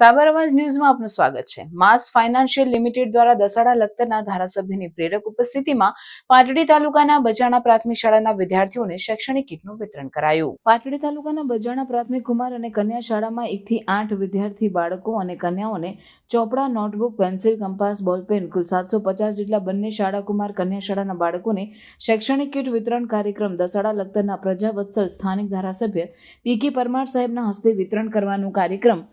સાબર અવાજ ન્યૂઝમાં આપનું સ્વાગત છે. માસ ફાઇનાન્શિયલ લિમિટેડ દ્વારા દસાડા લખતરના ધારાસભ્યની પ્રેરક ઉપસ્થિતિમાં પાટડી તાલુકાના બજાણા પ્રાથમિક શાળાના વિદ્યાર્થીઓને શૈક્ષણિક કીટનું વિતરણ કરાયું. પાટડી તાલુકાના બજાણા પ્રાથમિક કુમાર અને કન્યા શાળામાં એકથી આઠ વિદ્યાર્થી બાળકો અને કન્યાઓને ચોપડા, નોટબુક, પેન્સિલ, કંપાસ, બોલપેન કુલ સાતસો પચાસ જેટલા બંને શાળા કુમાર, કન્યા શાળાના બાળકોને શૈક્ષણિક કીટ વિતરણ કાર્યક્રમ દસાડા લખતરના પ્રજાવત્સલ સ્થાનિક ધારાસભ્ય પી કે પરમાર સાહેબના હસ્તે વિતરણ કરવાનું કાર્યક્રમ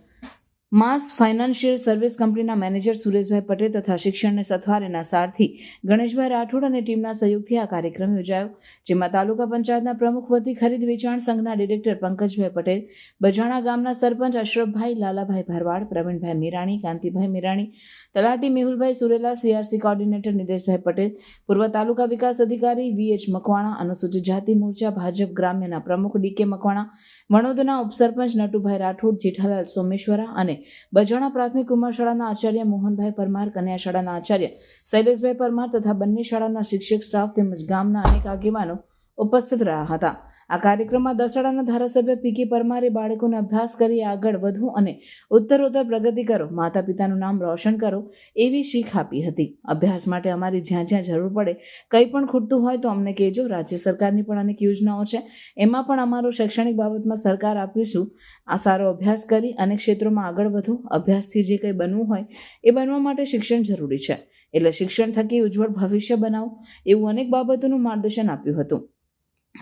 માસ ફાઇનાન્શિયલ સર્વિસ કંપનીના મેનેજર સુરેશભાઈ પટેલ તથા શિક્ષણને સથવારેના સારથી ગણેશભાઈ રાઠોડ અને ટીમના સહયોગથી આ કાર્યક્રમ યોજાયો, જેમાં તાલુકા પંચાયતના પ્રમુખ વતી ખરીદ વેચાણ સંઘના ડિરેક્ટર પંકજભાઈ પટેલ, બજાણા ગામના સરપંચ અશરફભાઈ લાલાભાઈ ભરવાડ, પ્રવીણભાઈ મીરાણી, કાંતિભાઈ મીરાણી, તલાટી મેહુલભાઈ સુરેલા, સીઆરસી કોર્ડિનેટર નિદેશભાઈ પટેલ, પૂર્વ તાલુકા વિકાસ અધિકારી વીએચ મકવાણા, અનુસૂચિત જાતિ મોરચા ભાજપ ગ્રામ્યના પ્રમુખ ડીકે મકવાણા વણોદના ઉપસરપંચ નટુભાઈ રાઠોડ, જેઠાલાલ સોમેશ્વરા અને બજાણા પ્રાથમિક ઉમર શાળાના આચાર્ય મોહનભાઈ પરમાર કન્યા શાળાના આચાર્ય શૈલેષભાઈ પરમાર તથા બંને શાળાના શિક્ષક સ્ટાફ તેમજ ગામના અનેક આગેવાનો ઉપસ્થિત રહ્યા હતા. આ કાર્યક્રમમાં દસાડાના ધારાસભ્ય પીકી પરમારે બાળકોને અભ્યાસ કરી આગળ વધવું અને ઉત્તરોત્તર પ્રગતિ કરો. માતા પિતાનું નામ રોશન કરો એવી શીખ આપી હતી. અભ્યાસ માટે અમારી જ્યાં જ્યાં જરૂર પડે, કંઈ પણ ખૂટતું હોય તો અમને કહેજો. રાજ્ય સરકારની પણ અનેક યોજનાઓ છે. એમાં પણ અમારો શૈક્ષણિક બાબતમાં સરકાર આપીશું. આ સારો અભ્યાસ કરી અનેક ક્ષેત્રોમાં આગળ વધો. અભ્યાસથી જે કંઈ બનવું હોય એ બનવા માટે શિક્ષણ જરૂરી છે. એટલે શિક્ષણ થકી ઉજ્જવળ ભવિષ્ય બનાવો એવું અનેક બાબતોનું માર્ગદર્શન આપ્યું હતું.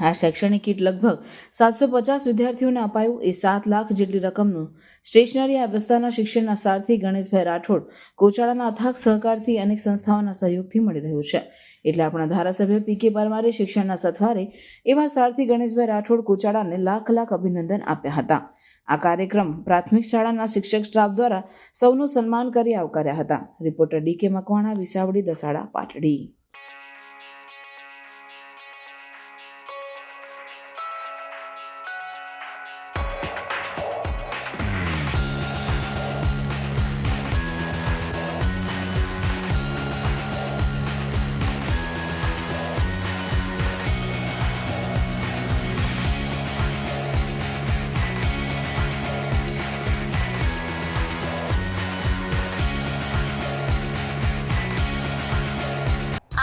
આ શૈક્ષણિક કીટ લગભગ સાતસો પચાસ વિદ્યાર્થીઓને અપાયું. એ સાત લાખ જેટલી રકમનું સ્ટેશનરી આ વિસ્તારના શિક્ષણના સારથી ગણેશભાઈ રાઠોડ કોચાળાના અથાગ સહકારથી અનેક સંસ્થાઓના સહયોગથી મળી રહ્યું છે. એટલે આપણા ધારાસભ્ય પી કે પરમારે શિક્ષણના સથવારે એવા સારથી ગણેશભાઈ રાઠોડ કોચાળાને લાખ લાખ અભિનંદન આપ્યા હતા. આ કાર્યક્રમ પ્રાથમિક શાળાના શિક્ષક સ્ટાફ દ્વારા સૌનું સન્માન કરી આવકાર્યા હતા. રિપોર્ટર ડી કે મકવાણા, વિસાવડી, દસાડા, પાટડી.